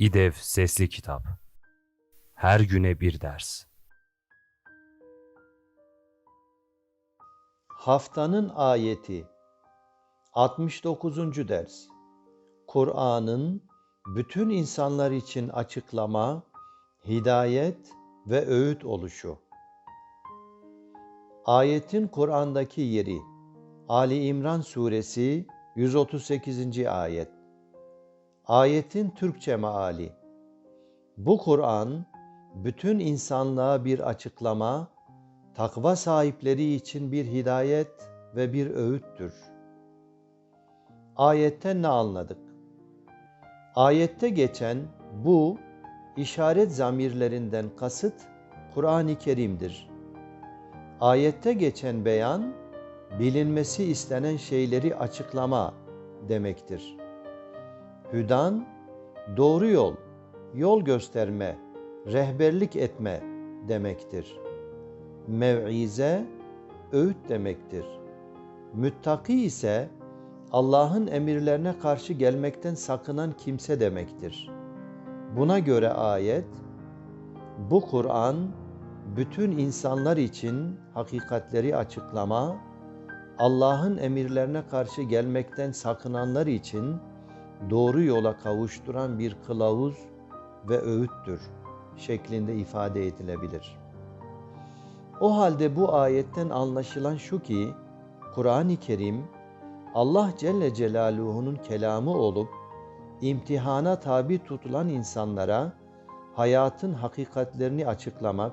İDEV Sesli Kitap Her güne bir ders Haftanın ayeti 69. ders Kur'an'ın bütün insanlar için açıklama, hidayet ve öğüt oluşu. Ayetin Kur'an'daki yeri Ali İmran suresi 138. ayet. Ayetin Türkçe meali. Bu Kur'an bütün insanlığa bir açıklama, takva sahipleri için bir hidayet ve bir öğüttür. Ayetten ne anladık? Ayette geçen bu işaret zamirlerinden kasıt Kur'an-ı Kerim'dir. Ayette geçen beyan bilinmesi istenen şeyleri açıklama demektir. Hüdan doğru yol, yol gösterme, rehberlik etme demektir. Mev'ize öğüt demektir. Müttaki ise Allah'ın emirlerine karşı gelmekten sakınan kimse demektir. Buna göre ayet, bu Kur'an bütün insanlar için hakikatleri açıklama, Allah'ın emirlerine karşı gelmekten sakınanlar için doğru yola kavuşturan bir kılavuz ve öğüttür şeklinde ifade edilebilir. O halde bu ayetten anlaşılan şu ki Kur'an-ı Kerim Allah Celle Celaluhu'nun kelamı olup imtihana tabi tutulan insanlara hayatın hakikatlerini açıklamak,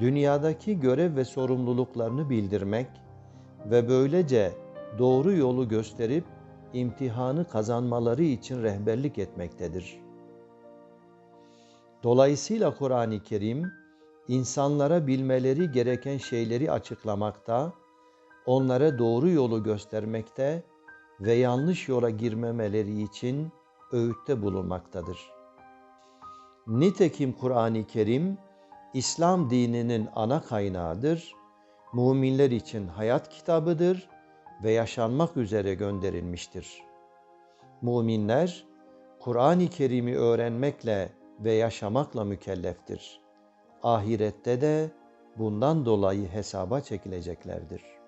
dünyadaki görev ve sorumluluklarını bildirmek ve böylece doğru yolu gösterip imtihanı kazanmaları için rehberlik etmektedir. Dolayısıyla Kur'an-ı Kerim insanlara bilmeleri gereken şeyleri açıklamakta, onlara doğru yolu göstermekte ve yanlış yola girmemeleri için öğütte bulunmaktadır. Nitekim Kur'an-ı Kerim İslam dininin ana kaynağıdır, müminler için hayat kitabıdır ve yaşanmak üzere gönderilmiştir. Müminler Kur'an-ı Kerim'i öğrenmekle ve yaşamakla mükelleftir. Ahirette de bundan dolayı hesaba çekileceklerdir.